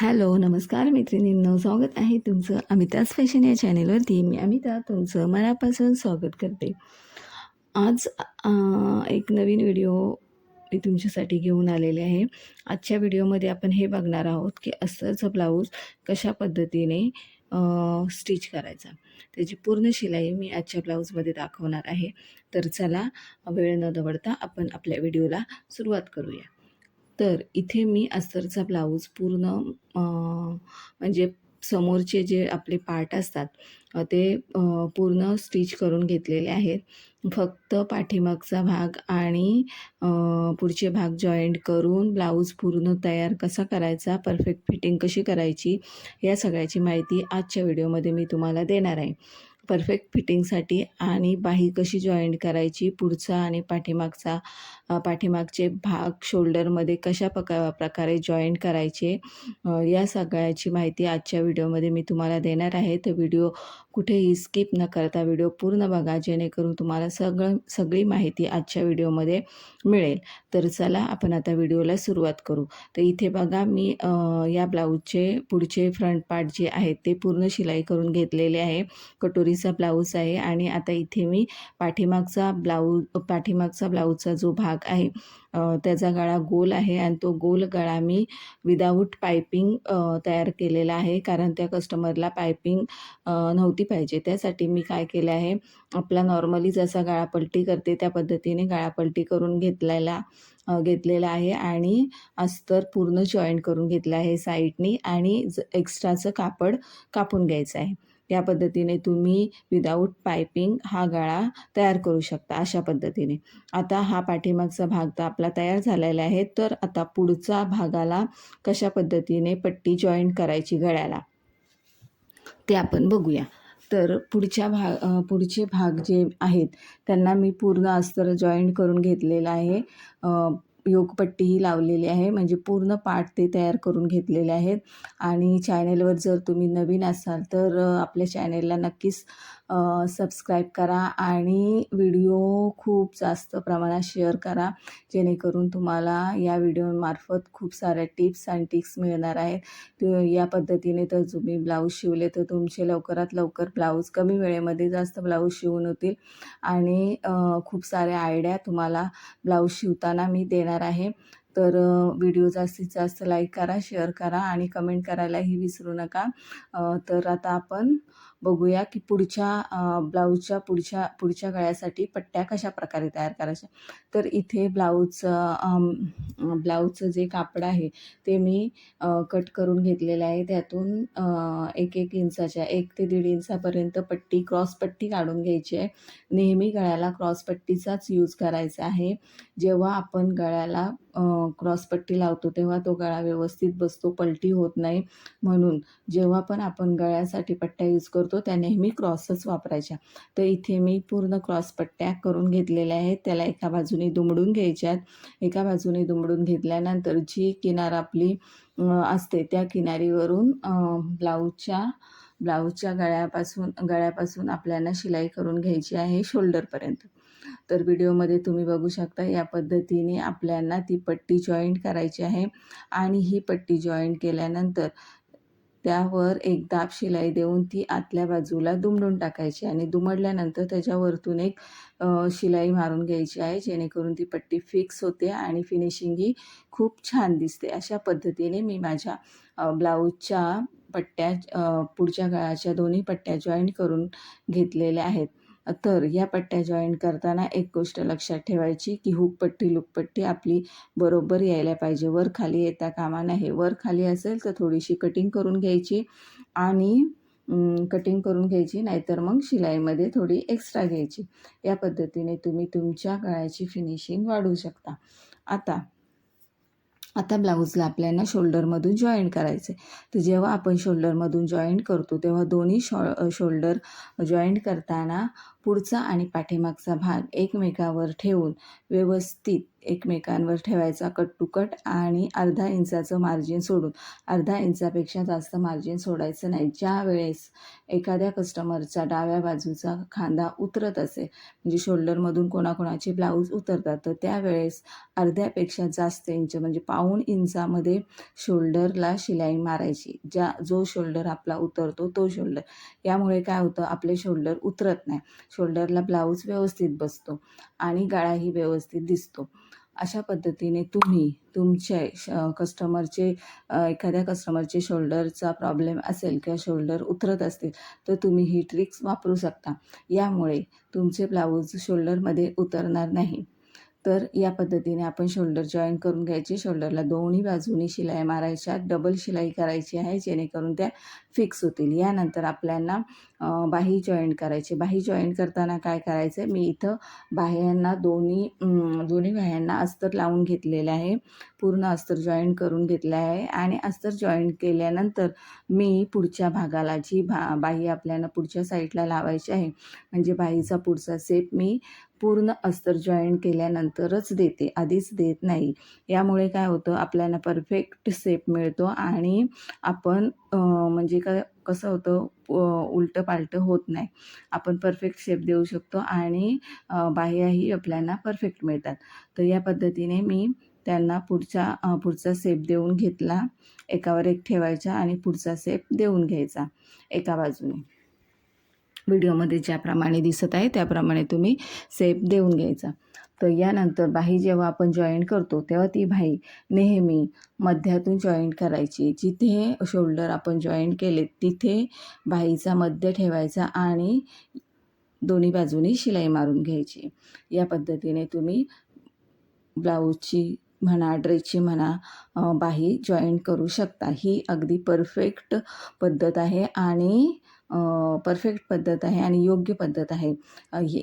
Hello नमस्कार मैत्रिणींनो स्वागत आहे तुमचं अमिताज फॅशन या चॅनेलवरती. मी अमिता तुमचं मनापासून स्वागत करते. आज एक नवीन व्हिडिओ मी तुमच्यासाठी घेऊन आलेले आहे. आजच्या व्हिडिओमध्ये आपण हे बघणार आहोत की अस्तरचं ब्लाऊज कशा पद्धतीने स्टिच करायचा. त्याची पूर्ण शिलाई मी आजच्या ब्लाऊजमध्ये दाखवणार आहे. तर चला वेळ न दवडता आपण आपल्या व्हिडिओला सुरुवात करूया. तर इथे मी अस्तरचा ब्लाऊज पूर्ण म्हणजे समोरचे जे आपले पार्ट असतात ते पूर्ण स्टिच करून घेतलेले आहेत. फक्त पाठीमागचा भाग आणि पुढचे भाग जॉईंट करून ब्लाऊज पूर्ण तयार कसा करायचा परफेक्ट फिटिंग कशी करायची या सगळ्याची माहिती आजच्या व्हिडिओमध्ये मी तुम्हाला देणार आहे. परफेक्ट फिटिंगसाठी आणि बाही कशी जॉईंट करायची पुढचा आणि पाठीमागचा पाठीमागचे भाग शोल्डरमध्ये कशा प्रका प्रकारे जॉईंट करायचे या सगळ्याची माहिती आजच्या व्हिडिओमध्ये मी तुम्हाला देणार आहे. तर व्हिडिओ कुठेही स्किप न करता व्हिडिओ पूर्ण बघा जेणेकरून तुम्हाला सगळं सगळी माहिती आजच्या व्हिडिओमध्ये मिळेल. तर चला आपण आता व्हिडिओला सुरुवात करू. तर इथे बघा मी या ब्लाऊजचे पुढचे फ्रंट पार्ट जे आहेत ते पूर्ण शिलाई करून घेतलेले आहे. कटोरी कटोरीचा ब्लाऊज आहे आणि आता इथे मी पाठीमागचा ब्लाऊज पाठीमागचा ब्लाऊजचा जो भाग आहे त्याचा गळा गोल आहे आणि तो गोल गळा मी विदाऊट पायपिंग तयार केलेला आहे कारण त्या कस्टमरला पायपिंग नव्हती पाहिजे. त्यासाठी मी काय केलं आहे आपला नॉर्मली जसा गळापलटी करते त्या पद्धतीने गळापलटी करून घेतलेला घेतलेला आहे आणि अस्तर पूर्ण जॉईंट करून घेतलं आहे साईडनी आणि ज एक्स्ट्राचं कापड कापून घ्यायचं आहे. या पद्धतीने तुम्ही विदाऊट पायपिंग हा गळा तयार करू शकता अशा पद्धतीने. आता हा पाठीमागचा भाग तर आपला तयार झालेला आहे. तर आता पुढचा भागाला कशा पद्धतीने पट्टी जॉईंट करायची गळ्याला? ते आपण बघूया. तर पुढच्या भाग पुढचे भाग जे आहेत त्यांना मी पूर्ण अस्तर जॉईंट करून घेतलेलं आहे. योगपट्टीही लावलेली आहे. म्हणजे पूर्ण पार्ट ते तयार करून घेतलेले आहेत. आणि चॅनेलवर जर तुम्ही नवीन असाल तर आपल्या चॅनेलला नक्कीच सबस्क्राईब करा आणि व्हिडिओ खूप जास्त प्रमाणात शेअर करा जेणेकरून तुम्हाला या व्हिडिओमार्फत खूप साऱ्या टिप्स आणि टिक्स मिळणार आहेत. या पद्धतीने तर तुम्ही ब्लाऊज शिवले तर तुमचे लवकरात लवकर ब्लाऊज कमी वेळेमध्ये जास्त ब्लाऊज शिवून होतील. आणि खूप साऱ्या आयडिया तुम्हाला ब्लाऊज शिवताना मी देणार आहे. तर व्हिडिओ जास्तीत जास्त लाईक करा शेअर करा आणि कमेंट करायलाही विसरू नका. तर आता आपण बघूया की पुढच्या ब्लाऊजच्या पुढच्या पुढच्या गळ्यासाठी पट्ट्या कशा प्रकारे तयार करायच्या. तर इथे ब्लाऊजचं ब्लाऊजचं जे कापड आहे ते मी कट करून घेतलेलं आहे. त्यातून एक एक इंचाच्या एक ते दीड इंचापर्यंत पट्टी क्रॉस पट्टी काढून घ्यायची आहे. नेहमी गळ्याला क्रॉस पट्टीचाच यूज करायचा आहे. जेव्हा आपण गळ्याला क्रॉसपट्टी क्रॉस पट्टी लावतो तेव्हा तो गळा व्यवस्थित बसतो पलटी होत नाही. म्हणून जेव्हा पण आपण गळ्यासाठी पट्ट्या यूज करतो त्या नेहमी क्रॉसच वापरायच्या. तर इथे मी पूर्ण क्रॉस पट्ट्या करून घेतलेल्या आहेत. त्याला एका बाजूने दुमडून घ्यायच्यात एका बाजूने दुमडून घेतल्यानंतर जी किनार आपली असते त्या किनारीवरून ब्लाऊजच्या ब्लाऊजच्या गळ्यापासून गळ्यापासून आपल्याला शिलाई करून घ्यायची आहे शोल्डरपर्यंत तर व्हिडिओमध्ये तुम्ही बघू शकता या पद्धतीने आपल्याला ती पट्टी जॉईंट करायची आहे. आणि ही पट्टी जॉईंट केल्यानंतर त्यावर एक दाब शिलाई देऊन ती आतल्या बाजूला दुमडून टाकायची आणि दुमडल्यानंतर त्याच्यावरतून एक शिलाई मारून घ्यायची आहे जेणेकरून ती पट्टी फिक्स होते आणि फिनिशिंग ही खूप छान दिसते. अशा पद्धतीने मी माझ्या ब्लाऊजच्या पट्ट्या पुढच्या गळाच्या दोन्ही पट्ट्या जॉईंट करून घेतलेल्या आहेत. तर या पट्ट्या जॉईंट करताना एक गोष्ट लक्षात ठेवायची की हुकपट्टी लुकपट्टी आपली बरोबर यायला पाहिजे. वर खाली येता कामा नाही वर खाली असेल तर थोडीशी कटिंग करून घ्यायची आणि कटिंग करून घ्यायची नाहीतर मग शिलाईमध्ये थोडी एक्स्ट्रा घ्यायची. या पद्धतीने तुम्ही तुमच्या गळ्याची फिनिशिंग वाढवू शकता. आता आता ब्लाऊजला आपल्याला शोल्डरमधून जॉईंट करायचं आहे तर जेव्हा आपण शोल्डरमधून जॉईंट करतो तेव्हा दोन्ही शॉ शोल्डर जॉईंट करताना पुढचा आणि पाठीमागचा भाग एकमेकावर ठेवून व्यवस्थित एकमेकांवर ठेवायचा कट टू कट आणि अर्धा इंचाचं मार्जिन सोडून. अर्धा इंचापेक्षा जास्त मार्जिन सोडायचं नाही. ज्या वेळेस एखाद्या कस्टमरचा डाव्या बाजूचा खांदा उतरत असेल म्हणजे शोल्डरमधून कोणाकोणाचे ब्लाऊज उतरतात तर त्यावेळेस अर्ध्यापेक्षा जास्त इंच म्हणजे पाऊण इंचामध्ये शोल्डरला शिलाई मारायची. ज्या जो शोल्डर आपला उतरतो तो शोल्डर यामुळे काय होतं आपले शोल्डर उतरत नाही. शोल्डरला ब्लाऊज व्यवस्थित बसतो आणि गळाही व्यवस्थित दिसतो. अशा पद्धतीने तुम्ही तुमचे श कस्टमरचे एखाद्या कस्टमरचे शोल्डरचा प्रॉब्लेम असेल किंवा शोल्डर उतरत असतील तर तुम्ही ही ट्रिक्स वापरू शकता. यामुळे तुमचे ब्लाऊज शोल्डरमध्ये उतरणार नाही. तर या पद्धतीने आपण शोल्डर जॉईन करून घ्यायचे. शोल्डरला दोन्ही बाजूनी शिलाई मारायच्या डबल शिलाई करायची आहे जेणेकरून त्या फिक्स होतील. यानंतर आपल्याला बाही जॉईंट करायचे. बाही जॉईंट करताना काय करायचं मी इथं बाह्यांना दोन्ही दोन्ही बाह्यांना अस्तर लावून घेतलेलं आहे. पूर्ण अस्तर जॉईंट करून घेतलं आहे. आणि अस्तर जॉईंट केल्यानंतर मी पुढच्या भागाला जी भा बाही आपल्याला पुढच्या साईडला लावायची आहे म्हणजे बाहीचा पुढचा सेप मी पूर्ण अस्तर जॉईन केल्यानंतरच देते आधीच देत नाही. यामुळे काय होतं आपल्याला परफेक्ट सेप मिळतो आणि आपण म्हणजे काय कसं होतं उलटं पालटं होत नाही. आपण परफेक्ट शेप देऊ शकतो आणि बाह्याही आपल्याला परफेक्ट मिळतात. तर या पद्धतीने मी त्यांना पुढच्या पुढचा सेप देऊन घेतला. एकावर एक ठेवायचा आणि पुढचा सेप देऊन घ्यायचा. एका बाजूने. व्हिडिओमध्ये ज्याप्रमाणे दिसत आहे त्याप्रमाणे तुम्ही सेप देऊन घ्यायचा. तर यानंतर बाही जेव्हा आपण जॉईंट करतो तेव्हा ती बाही नेहमी मध्यातून जॉईंट करायची. जिथे शोल्डर आपण जॉईंट केले तिथे बाहीचा मध्य ठेवायचा आणि दोन्ही बाजूनी शिलाई मारून घ्यायची. या पद्धतीने तुम्ही ब्लाऊजची म्हणा ड्रेसची म्हणा बाही जॉईंट करू शकता. ही अगदी परफेक्ट पद्धत आहे आणि परफेक्ट पद्धत आहे आणि योग्य पद्धत आहे.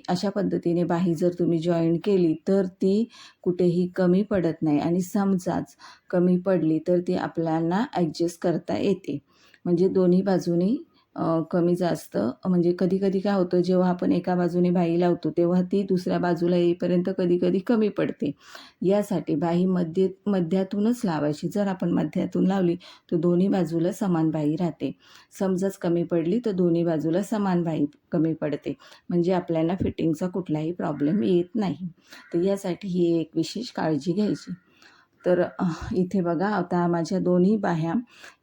अशा पद्धतीने बाही जर तुम्ही जॉईन केली तर ती कुठेही कमी पडत नाही आणि समजाच कमी पडली तर ती आपल्याला ॲडजस्ट करता येते. म्हणजे दोन्ही बाजूनी कमी जास्त. म्हणजे कधी कधी काय होतं जेव्हा आपण एका बाजूने बाई लावतो तेव्हा ती दुसऱ्या बाजूला येईपर्यंत कधी कधी कमी पडते. यासाठी बाई मध्ये मध्यातूनच लावायची. जर आपण मध्यातून लावली तर दोन्ही बाजूला समान बाई राहते. समजाच कमी पडली तर दोन्ही बाजूला समान बाई कमी पडते. म्हणजे आपल्याला फिटिंगचा कुठलाही प्रॉब्लेम येत नाही. तर यासाठी ही एक विशेष काळजी घ्यायची. तर इथे बघा आता माझ्या दोन्ही बाह्या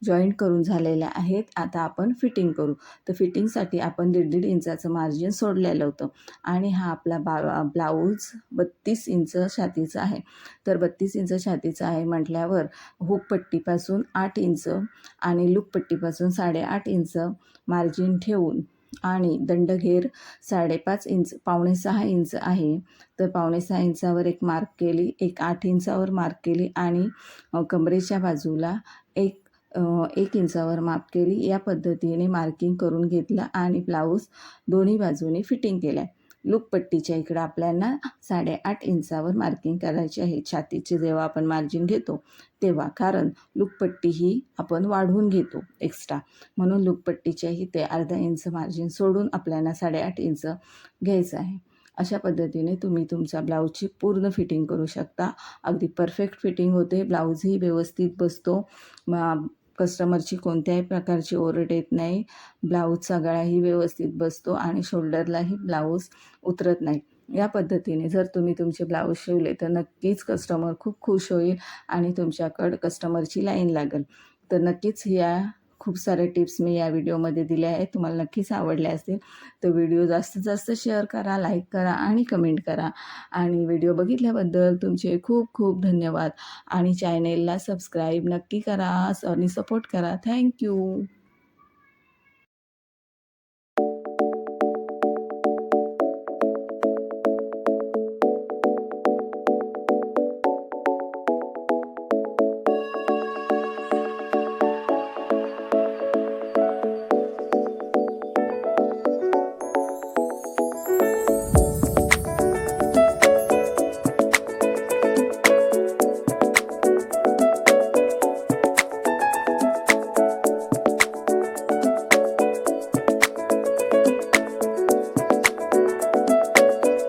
जॉईंट करून झालेल्या आहेत. आता आपण फिटिंग करू. तर फिटिंगसाठी आपण दीड दीड इंचाचं मार्जिन सोडलेलं होतं. आणि हा आपला बा ब्लाऊज बत्तीस इंच छातीचा आहे. तर बत्तीस इंच छातीचा आहे म्हटल्यावर हुकपट्टीपासून आठ इंच आणि लुकपट्टीपासून साडेआठ इंच मार्जिन ठेवून आणि दंडघेर साडेपाच इंच पावणे सहा इंच आहे. तर पावणे सहा इंचावर एक मार्क केली एक आठ इंचावर मार्क केली आणि कमरेच्या बाजूला एक एक इंचावर माप केली. या पद्धतीने मार्किंग करून घेतलं आणि ब्लाऊज दोन्ही बाजूने फिटिंग केलं आहे लुकपट्टीच्या इकडं आपल्याला साडेआठ इंचावर मार्किंग करायची आहे. छातीची जेव्हा आपण मार्जिन घेतो तेव्हा. कारण लुकपट्टी ही आपण वाढवून घेतो एक्स्ट्रा म्हणून लुकपट्टीच्याही ते अर्धा इंच मार्जिन सोडून आपल्याला साडेआठ इंच घ्यायचं आहे. अशा पद्धतीने तुम्ही तुमच्या ब्लाऊजची पूर्ण फिटिंग करू शकता. अगदी परफेक्ट फिटिंग होते. ब्लाऊजही व्यवस्थित बसतो. कस्टमरची कोणत्याही प्रकारची ओरड येत नाही. ब्लाऊजचा गळाही व्यवस्थित बसतो आणि शोल्डरलाही ब्लाऊज उतरत नाही. या पद्धतीने जर तुम्ही तुमचे ब्लाऊज शिवले तर नक्कीच कस्टमर खूप खुश होईल आणि तुमच्याकडं कस्टमरची लाईन लागेल. तर नक्कीच या खूप सारे टिप्स मी या व्हिडिओमध्ये दिल्या आहेत. तुम्हाला नक्कीच आवडल्या असतील. तर व्हिडिओ जास्तीत जास्त शेअर करा लाईक करा आणि कमेंट करा. आणि व्हिडिओ बघितल्याबद्दल तुमचे खूप खूप धन्यवाद. आणि चॅनेलला सबस्क्राईब नक्की करा आणि सपोर्ट करा. थँक्यू.